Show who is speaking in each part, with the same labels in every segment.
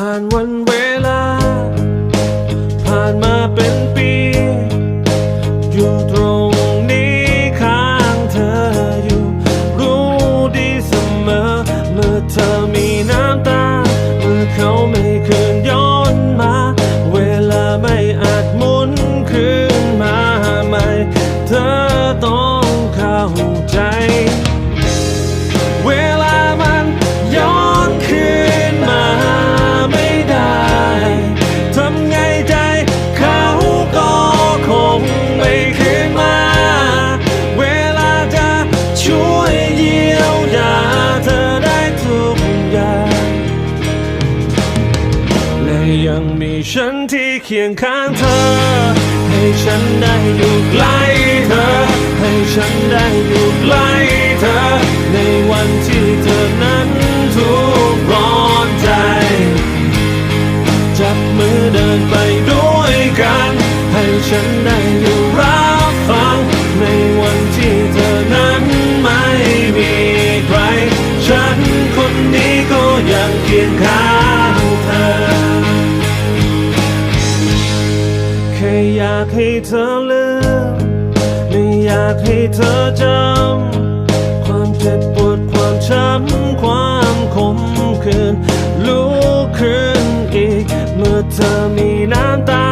Speaker 1: ผ่านวันเวลา ผ่านมา ฉันได้อยู่ใกล้เธอ ในวันที่เธอนั้นทุกข์ร้อนใจ จับมือเดินไปด้วยกัน ให้ฉันได้อยู่รับฟัง ในวันที่เธอนั้นไม่มีใคร ฉันคนนี้ก็ยังเคียงข้างเธอ แค่อยากให้เธอากให้เธอจำ ความเจ็บปวดความช้ำความขมขื่นลุกขึ้นอีก เมื่อเธอมีน้ำตา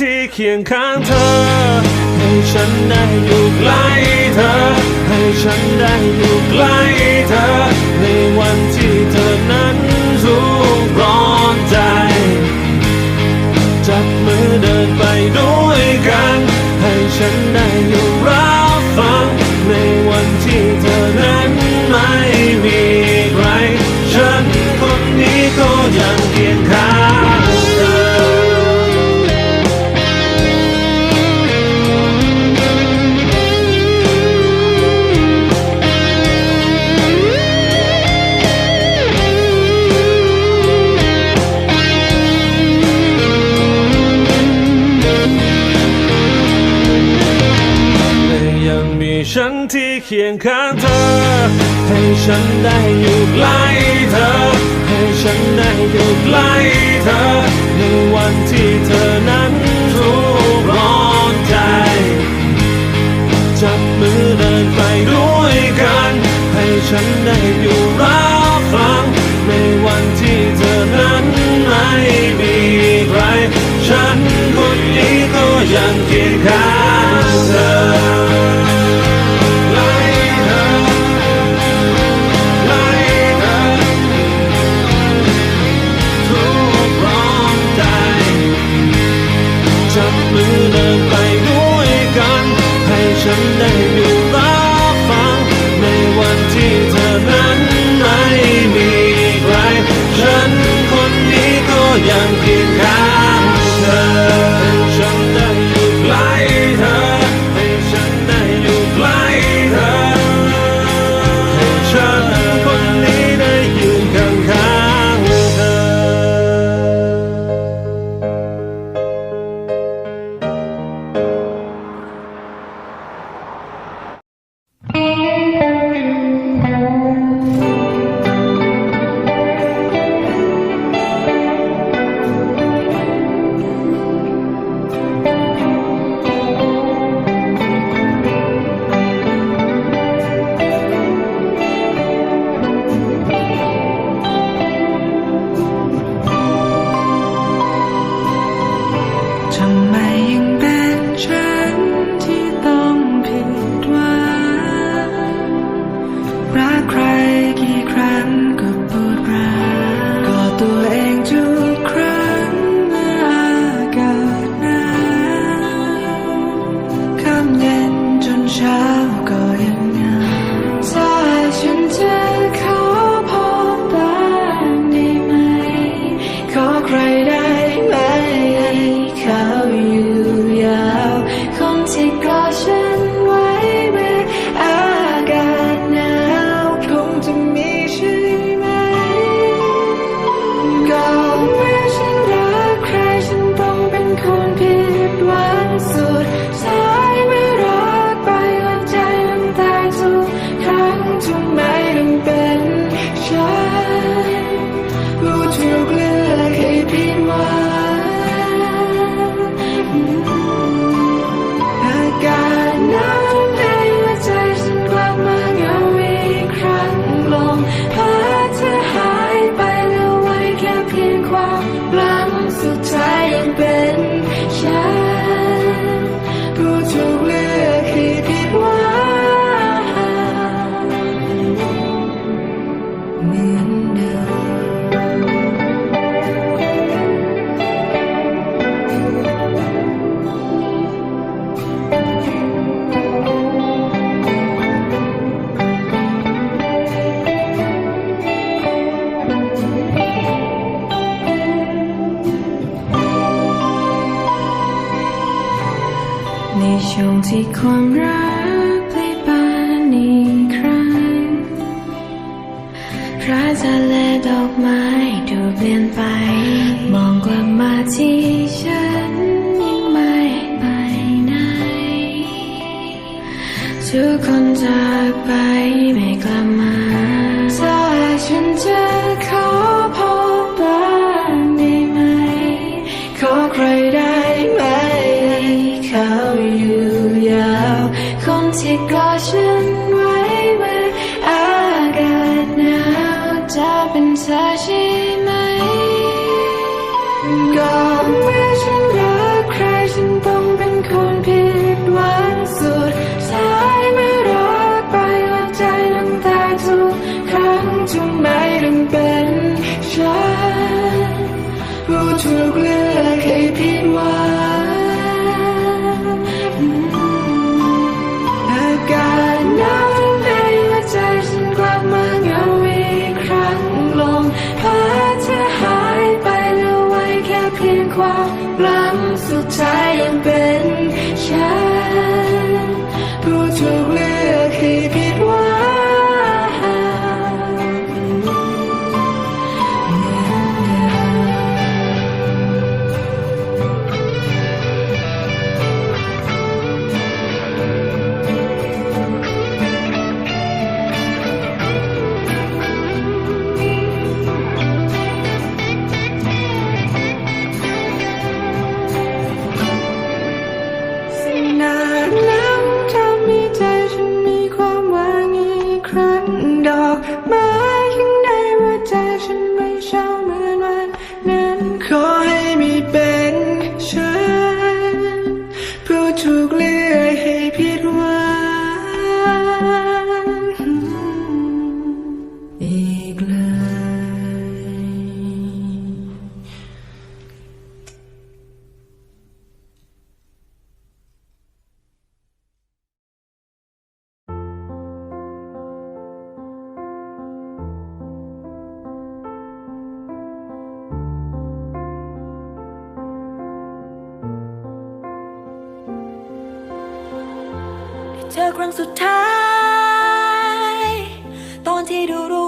Speaker 1: ที่เคียงข้างเธอ ให้ฉันได้อยู่ใกล้เธอ ให้ฉันได้อยู่ใกล้เธอ ในวันที่เธอนั้นทุกข์ร้อนใจ จับมือเดินไปด้วยกัน ให้ฉันได้ คียงข้างเธอ ให้ฉันได้อยู่ใกล้เธอ ให้ฉันได้อยู่ใกล้เธอ ในวันที่เธอนั้นทุกข์ร้อนใจ จับมือเดินไปด้วยกัน ให้ฉันได้อยู่
Speaker 2: พระจันทร์และดอกไม้ดูเปลี่ยนไป มองกลับมาที่ฉันยังไม่ไปไหนทุกคนจากไปไม่กลับมาถ้าฉันจะขอพบบ้างได้ไหม ขอใครได้ไหม เขาอยู่ยาว คนที่กอฉัน ใช่ไหมก็ไม่ฉัน คือความหลังสุดท้ายยังเป็นฉัน เธอครั้ง
Speaker 3: สุดท้าย ตอนที่ดูรู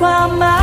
Speaker 3: ความหมาย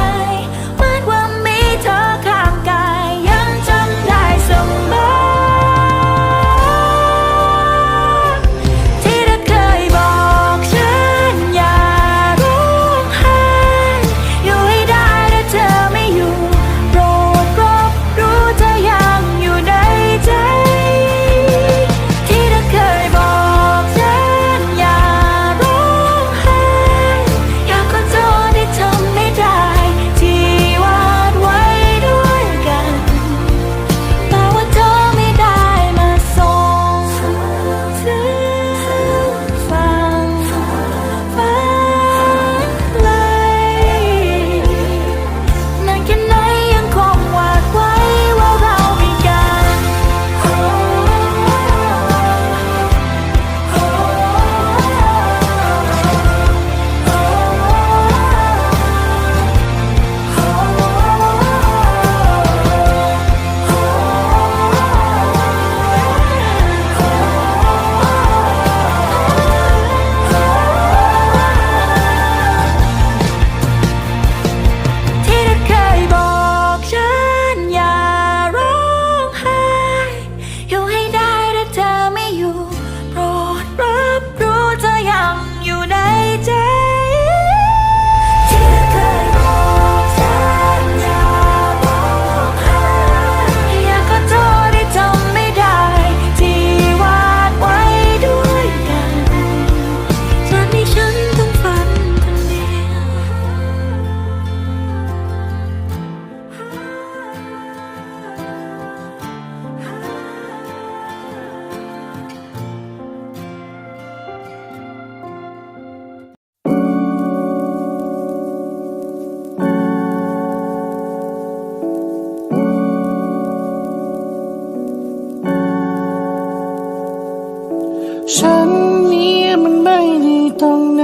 Speaker 3: ฉันเนี้มันไม่ดีตรงไหน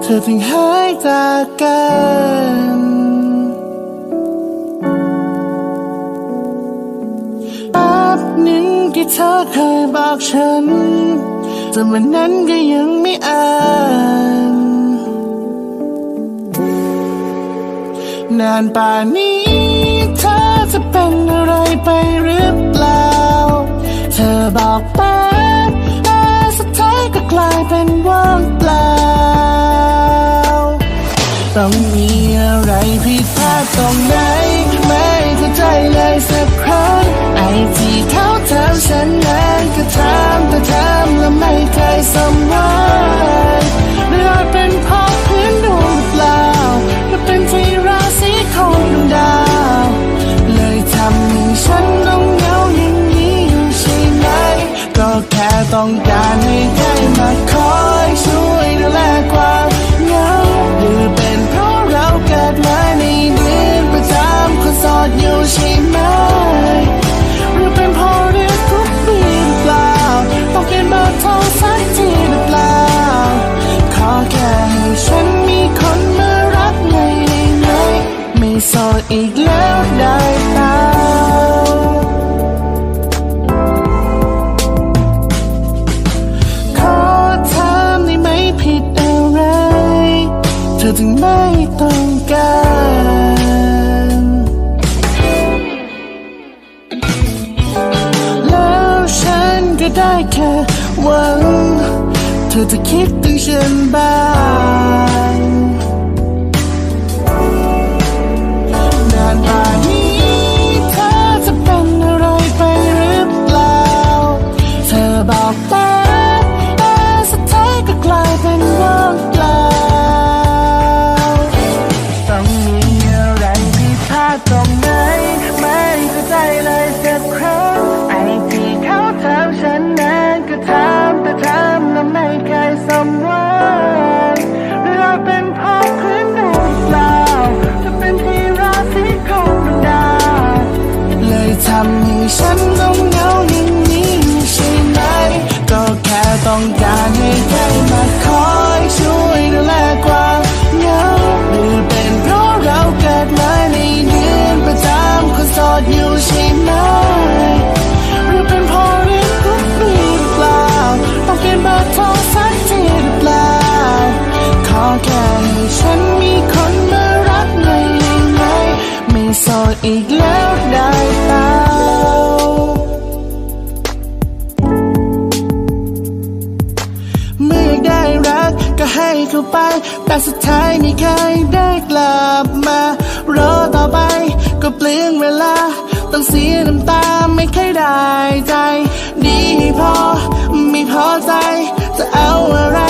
Speaker 3: เธอ
Speaker 4: ถึงหายจากกันแป๊บหนึ่งที่เธอเคยบอกฉัน แต่วันนั้นก็ยังไม่อ่านนานป่านนี้เธอจะเป็นอะไรไปหรือเปล่า เธอบอกไป ลายเป็นว่างเปล่า ต้องมีอะไรผิดพลาดตรงไหน ไม่เข้าใจเลยสักครั้ง ไอที่เท้าถามฉันนั้นก็ถามแต่ถามแล้วไม่เคยสมหวัง ต้องการให้ใครมาค care. Whoa, to the kid, do อีกแล้วได้เปล่าเมื่อได้รักก็ให้เข้าไป แต่สุดท้ายไม่เคยได้กลับมารอต่อไปก็เปลืองเวลา ต้องเสียน้ำตาไม่เคยได้ใจ ดีพอไม่พอใจจะเอาอะไร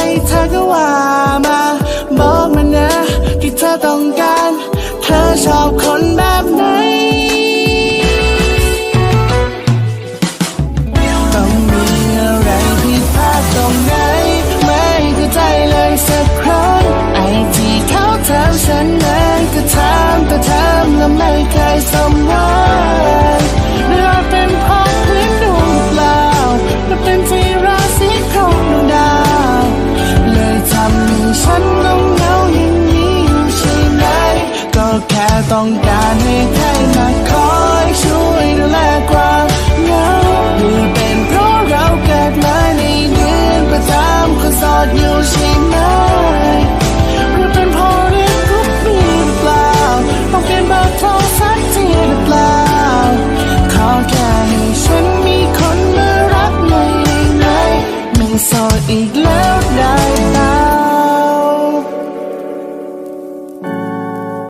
Speaker 4: by someone เราเป็นพอกพื้นดวงเปล่าเราเป็นที่ราศีของดาวเลยทำให้ฉันต้องเหงาอย่างนี้ใช่ไหมก็แค่ต้องการ And